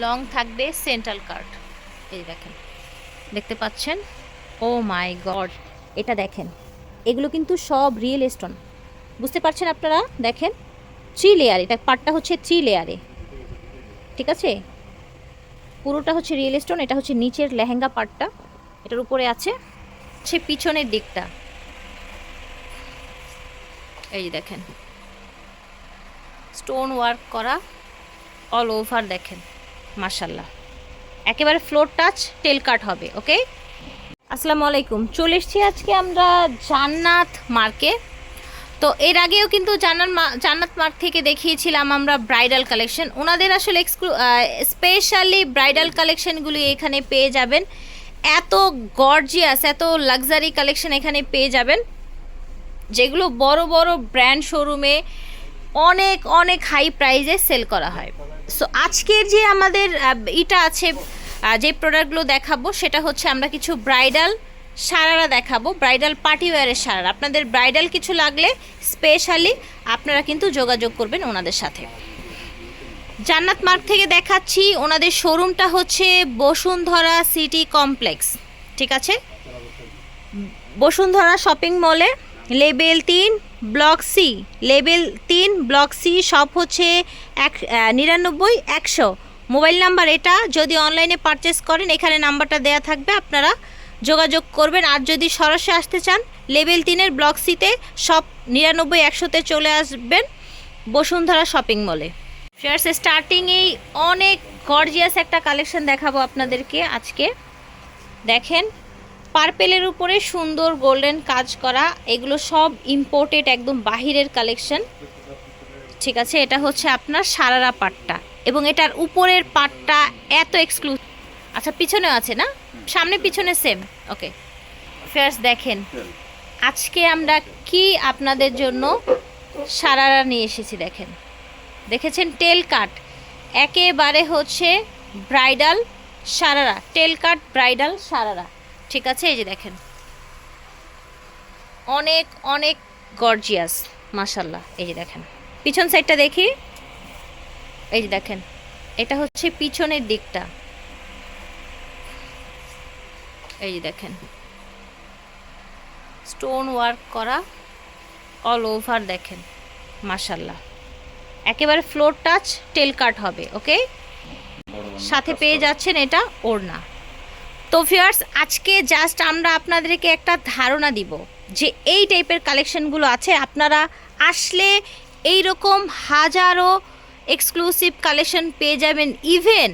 Long থাকবে central card. এই দেখেন, দেখতে পাচ্ছেন? ও মাই গড, এটা দেখেন। এগুলো কিন্তু সব রিয়েল স্টোন বুঝতে পারছেন আপনারা? দেখেন থ্রি লেয়ার এটা পার্টটা হচ্ছে থ্রি লেয়ারে ঠিক আছে? পুরোটা হচ্ছে রিয়েল স্টোন এটা হচ্ছে নিচের লেহেঙ্গা পার্টটা এটার উপরে আছে সে পিছনের দিকটা। এই দেখেন স্টোন ওয়ার্ক করা অল ওভার দেখেন। মার্শাল্লাহ একেবারে ফ্লোর টাচ টেল কাট হবে ওকে আসসালামু আলাইকুম। চলে এসেছি আজকে আমরা জান্নাত মার্কে। তো এর আগেও কিন্তু জান্নাত জান্নাত মার্ক থেকে দেখিয়েছিলাম আমরা ব্রাইডাল কালেকশন ওনাদের আসলে এক্সক্লু স্পেশালি ব্রাইডাল কালেকশনগুলি এখানে পেয়ে যাবেন। এত গর্জিয়াস এত লাক্সারি কালেকশন এখানে পেয়ে যাবেন। যেগুলো বড় বড় ব্র্যান্ড শোরুমে অনেক অনেক হাই প্রাইজে সেল করা হয়। সো আজকের যে আমাদের ইটা আছে যে প্রোডাক্টগুলো দেখাবো, সেটা হচ্ছে আমরা কিছু ব্রাইডাল সারারা দেখাবো। ব্রাইডাল পার্টি ওয়্যারের সারারা। আপনাদের ব্রাইডাল কিছু লাগলে স্পেশালি আপনারা কিন্তু যোগাযোগ করবেন ওনাদের সাথে। জান্নাত মার্ক থেকে দেখাচ্ছি, ওনাদের শোরুমটা হচ্ছে বসুন্ধরা সিটি কমপ্লেক্স। ঠিক আছে? বসুন্ধরা শপিং মলে, লেবেল তিন ব্লক সি লেবেল তিন, ব্লক সি সব হচ্ছে এক নিরানব্বই, একশো। মোবাইল নাম্বার এটা, যদি অনলাইনে পারচেস করেন, এখানে নাম্বারটা দেয়া থাকবে, আপনারা যোগাযোগ করবেন। আর যদি সরাসরি আসতে চান লেবেল তিনের ব্লক সিতে সব নিরানব্বই, একশোতে চলে আসবেন বসুন্ধরা শপিং মলে ফেয়ার্স স্টার্টিংয়েই অনেক গর্জিয়াস একটা কালেকশন দেখাবো আপনাদেরকে আজকে। দেখেন পার্পেলের উপরে সুন্দর গোল্ডেন কাজ করা, এগুলো সব ইম্পোর্টেড একদম বাহিরের কালেকশন ঠিক আছে, এটা হচ্ছে আপনার সারারা পাটটা। এবং এটার উপরের পাটটা এত এক্সক্লুসিভ আচ্ছা পিছনেও আছে না? সামনে, পিছনে সেম ওকে ফেয়ার্স দেখেন, আজকে আমরা কি আপনাদের জন্য সারারা নিয়ে এসেছি দেখেন। দেখেছেন? টেল কাট একেবারে হচ্ছে bridal sharara. Tail cut bridal sharara. ঠিক আছে এই যে দেখেন। অনেক অনেক গর্জিয়াস মাশাল্লাহ এই যে দেখেন। পিছন সাইডটা দেখি। এই যে দেখেন এটা হচ্ছে পিছনের দিকটা। এই যে দেখেন। স্টোন ওয়ার্ক করা অল ওভার দেখেন মাশাল্লাহ একেবারে ফ্লোর টাচ টেল কাট হবে ওকে সাথে পেয়ে যাচ্ছেন এটা ওড়না। তো ভিউয়ার্স আজকে জাস্ট আমরা আপনাদেরকে একটা ধারণা দিব যে এই টাইপের কালেকশনগুলো আছে আপনারা আসলে এই রকম হাজারো এক্সক্লুসিভ কালেকশন পেয়ে যাবেন। ইভেন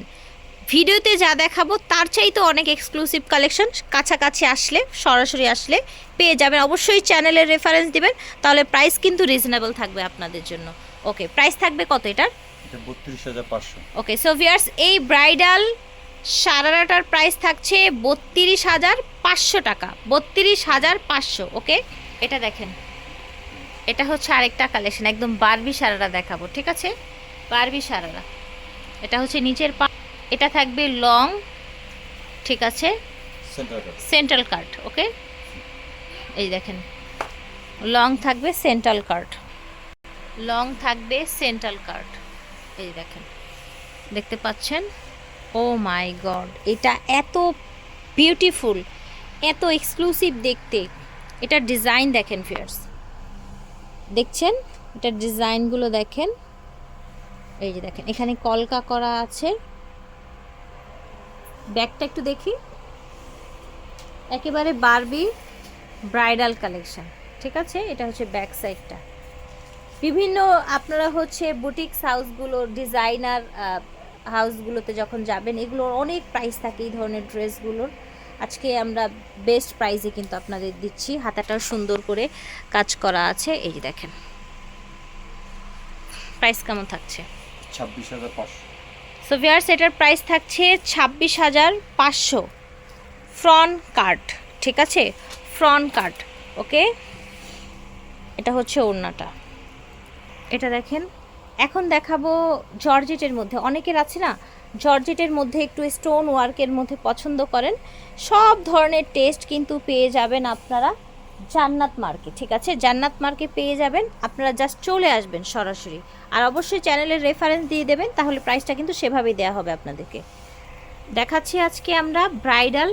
ভিডিওতে যা দেখাবো তার চাইতে অনেক এক্সক্লুসিভ কালেকশন কাছাকাছি আসলে সরাসরি আসলে পেয়ে যাবেন। অবশ্যই চ্যানেলের রেফারেন্স দিবেন তাহলে প্রাইস কিন্তু রিজনেবল থাকবে আপনাদের জন্য। ওকে প্রাইস থাকবে কত এটার? এটা বত্রিশ হাজার পাঁচশো। ওকে সো ভিয়ার্স এই ব্রাইডাল সারারাটার প্রাইস থাকছে বত্রিশ হাজার পাঁচশো টাকা। বত্রিশ হাজার পাঁচশো ওকে এটা দেখেন। এটা হচ্ছে আরেকটা কালেকশন একদম বারবি সারারা দেখাবো ঠিক আছে? বারবি সারারা। এটা হচ্ছে নিচের পা এটা থাকবে লং ঠিক আছে? সেন্ট্রাল কাট ওকে এই দেখেন। লং থাকবে সেন্ট্রাল কাট লং থাকবে সেন্ট্রাল কাট এই দেখেন। দেখতে পাচ্ছেন? ও মাই গড, এটা এত বিউটিফুল, এত এক্সক্লুসিভ দেখতে। এটার ডিজাইন দেখেন ফিয়ার্স। দেখছেন? এটার ডিজাইনগুলো দেখেন। এই যে দেখেন, এখানে কলকা করা আছে। ব্যাগটা একটু দেখি। একেবারে বারবি ব্রাইডাল কালেকশন, ঠিক আছে? এটা হচ্ছে ব্যাক সাইডটা। বিভিন্ন আপনারা হচ্ছে বুটিক্স হাউসগুলো ডিজাইনার হাউসগুলোতে যখন যাবেন এগুলোর অনেক প্রাইস থাকে এই ধরনের ড্রেসগুলোর। আজকে আমরা বেস্ট প্রাইসে কিন্তু আপনাদের দিচ্ছি। হাতাটা সুন্দর করে কাজ করা আছে। এই যে দেখেন। প্রাইস কেমন থাকছে? ছাব্বিশ হাজার পাঁচশো। সো ভিয়ার্স এটার প্রাইস থাকছে ছাব্বিশ হাজার পাঁচশো। ফ্রন্ট কার্ড ঠিক আছে? ফ্রন্ট কার্ড ওকে এটা হচ্ছে ওড়নাটা। এটা দেখেন এখন দেখাবো জর্জেটের মধ্যে। অনেকের আছে না, জর্জেটের মধ্যে একটু স্টোন ওয়ার্কের মধ্যে পছন্দ করেন। সব ধরনের টেস্ট কিন্তু পেয়ে যাবেন আপনারা জান্নাত মার্কে, ঠিক আছে? জান্নাত মার্কে পেয়ে যাবেন, আপনারা জাস্ট চলে আসবেন সরাসরি। আর অবশ্যই চ্যানেলের রেফারেন্স দিয়ে দেবেন, তাহলে প্রাইসটা কিন্তু সেভাবেই দেওয়া হবে আপনাদেরকে। দেখাচ্ছি আজকে আমরা ব্রাইডাল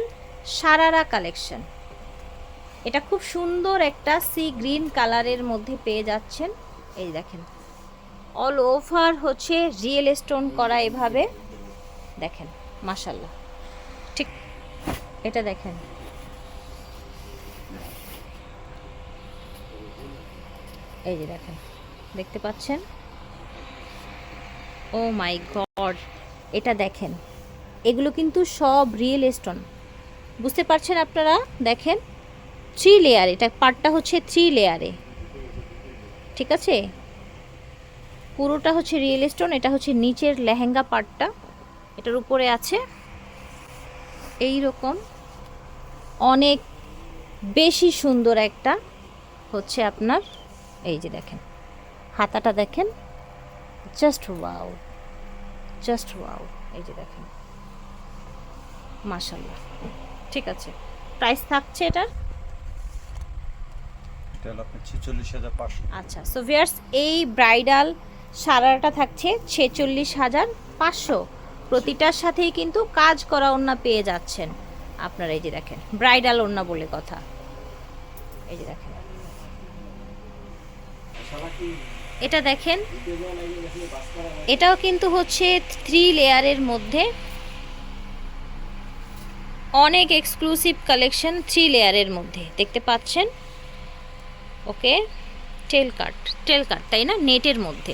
সারারা কালেকশন এটা খুব সুন্দর একটা সি গ্রিন কালারের মধ্যে পেয়ে যাচ্ছেন। এই দেখেন অল ওভার হচ্ছে রিয়েল স্টোন করা এভাবে। দেখেন মাশাল্লাহ ঠিক এটা দেখেন। এই যে দেখেন, দেখতে পাচ্ছেন? ও মাই গড, এটা দেখেন। এগুলো কিন্তু সব রিয়েল স্টোন বুঝতে পারছেন আপনারা? দেখেন থ্রি লেয়ার এটা পার্টটা হচ্ছে থ্রি লেয়ারে ঠিক আছে? পুরোটা হচ্ছে রিয়েল স্টোন এটা হচ্ছে নিচের লেহেঙ্গা পার্টটা এটার উপরে আছে এই রকম অনেক বেশি সুন্দর একটা হচ্ছে আপনার এই যে দেখেন হাতাটা দেখেন জাস্ট ওয়াও জাস্ট ওয়াও এই যে দেখেন মাশাল্লাহ ঠিক আছে প্রাইস থাকছে এটার? আচ্ছা সো ভিয়ার্স এই ব্রাইডাল সারাটা থাকছে, ছেচল্লিশ হাজার পাঁচশো। প্রতিটার সাথেই কিন্তু কাজ করা ওড়না পেয়ে যাচ্ছেন। আপনারা এই যে দেখেন, ব্রাইডাল ওড়না বলে কথা। এই যে দেখেন। এটা দেখেন, এটাও কিন্তু হচ্ছে থ্রি লেয়ারের মধ্যে। অনেক এক্সক্লুসিভ কালেকশন থ্রি লেয়ারের মধ্যে, দেখতে পাচ্ছেন? ওকে, টেল কাট টেল কাট, তাই না? নেটের মধ্যে।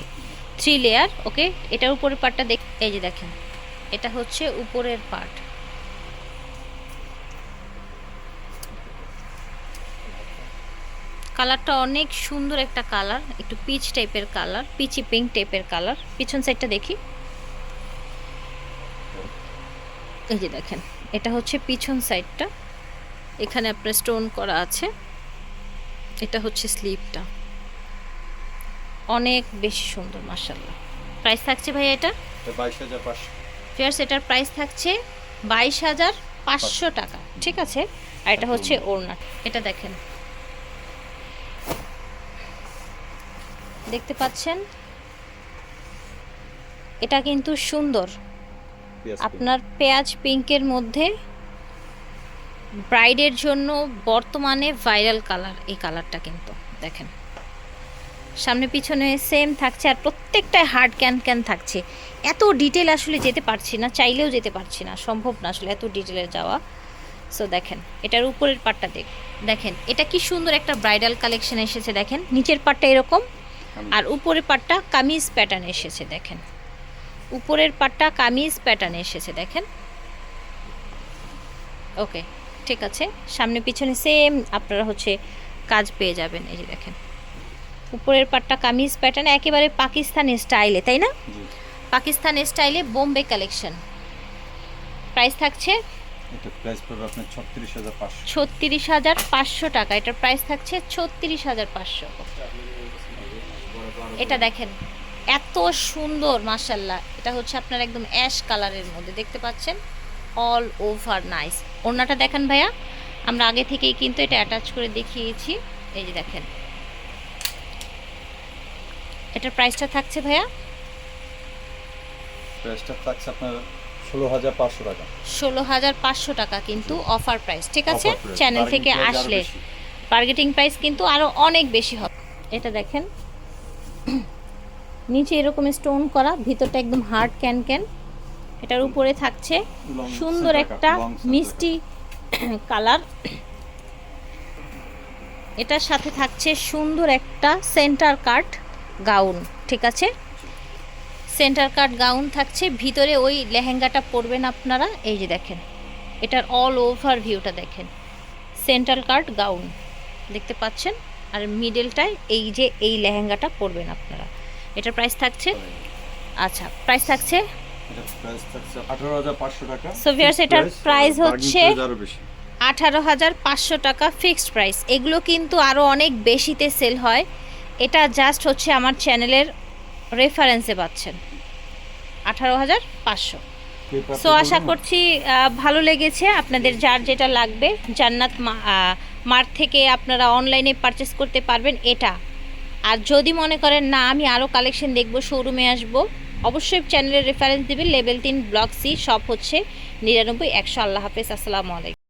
থ্রি লেয়ার ওকে এটার উপরের পার্টটা দেখ, এই যে দেখেন, এটা হচ্ছে উপরের পার্ট কালারটা অনেক সুন্দর একটা কালার, একটু পিচ টাইপের কালার পিচি পিঙ্ক টাইপের কালার। পিছন সাইডটা দেখি। এই যে দেখেন, এটা হচ্ছে পিছন সাইডটা এখানে আপনার স্টোন করা আছে। এটা হচ্ছে স্লিপটা অনেক বেশি সুন্দর মার্শাল্লাহ প্রাইস থাকছে ভাই এটা? ফিয়ার্স এটার প্রাইস থাকছে বাইশ হাজার পাঁচশো টাকা ঠিক আছে? আর এটা হচ্ছে ওড়না এটা দেখেন। দেখতে পাচ্ছেন? এটা কিন্তু সুন্দর। আপনার পেঁয়াজ পিঙ্কের মধ্যে ব্রাইডের জন্য বর্তমানে ভাইরাল কালার এই কালারটা কিন্তু দেখেন। সামনে পিছনে সেম থাকছে আর প্রত্যেকটায় হার্ড ক্যান ক্যান থাকছে। এত ডিটেল আসলে যেতে পারছি না চাইলেও যেতে পারছি না সম্ভব না আসলে এত ডিটেলে যাওয়া। সো দেখেন এটার উপরের পাটটা দেখ দেখেন এটা কি সুন্দর একটা ব্রাইডাল কালেকশন এসেছে দেখেন নিচের পাটটা এরকম আর উপরের পাটটা কামিজ প্যাটার্ন এসেছে দেখেন। উপরের পাটটা কামিজ প্যাটার্ন এসেছে দেখেন। ওকে ঠিক আছে। সামনে পিছনে সেম আপনারা হচ্ছে কাজ পেয়ে যাবেন এই যে দেখেন। উপরের পাটটা কামিজ প্যাটার্ন একেবারে পাকিস্তানি স্টাইলে তাই না? পাকিস্তান স্টাইলে বোম্বে কালেকশন প্রাইস থাকছে? ছত্রিশ হাজার পাঁচশো। টাকা। এটার প্রাইস থাকছে ছত্রিশ হাজার পাঁচশো। এটা দেখেন এত সুন্দর মাসাল্লাহ এটা হচ্ছে আপনার একদম অ্যাশ কালারের মধ্যে দেখতে পাচ্ছেন? অল ওভার নাইস ওড়নাটা দেখেন ভাইয়া। আমরা আগে থেকেই কিন্তু এটা অ্যাটাচ করে দেখিয়েছি। এই যে দেখেন এটার প্রাইসটা থাকছে ভাইয়া? প্রাইসটা থাকছে আপনার ষোলো হাজার পাঁচশো টাকা। ষোলো হাজার পাঁচশো টাকা কিন্তু অফার প্রাইস ঠিক আছে? চ্যানেল থেকে আসলে টার্গেটিং প্রাইস কিন্তু আরও অনেক বেশি হবে। এটা দেখেন। নিচে এরকম স্টোন করা ভিতরটা একদম হার্ড ক্যান ক্যান এটার উপরে থাকছে সুন্দর একটা মিষ্টি কালার। এটার সাথে থাকছে সুন্দর একটা সেন্টার কাট গাউন ঠিক আছে? সেন্টার কাট গাউন থাকছে ভিতরে ওই লেহেঙ্গাটা পরবেন আপনারা এই যে দেখেন এটার অল ওভার ভিউটা দেখেন। সেন্ট্রাল কাট গাউন দেখতে পাচ্ছেন? আর মিডলটায় এই যে এই লেহেঙ্গাটা পরবেন আপনারা। এটার প্রাইস থাকছে? আচ্ছা প্রাইস থাকছে? প্রাইস এটার bargain হচ্ছে- আঠারো হাজার পাঁচশো টাকা ফিক্সড প্রাইস এগুলো কিন্তু আরও অনেক বেশিতে সেল হয়। এটা জাস্ট হচ্ছে আমার চ্যানেলের রেফারেন্সে পাচ্ছেন। আঠারো হাজার পাঁচশো। সো আশা করছি ভালো লেগেছে। আপনাদের যার যেটা লাগবে জান্নাত মা- আহ, মার্ট থেকে আপনারা অনলাইনে পারচেস করতে পারবেন এটা। আর যদি মনে করেন না আমি আরও কালেকশন দেখব শোরুমে আসব অবশ্যই চ্যানেলের রেফারেন্স দিবেন। লেভেল তিন ব্লক সি সব হচ্ছে নিরানব্বই একশো। আল্লাহ হাফেজ। আসসালামু আলাইকুম।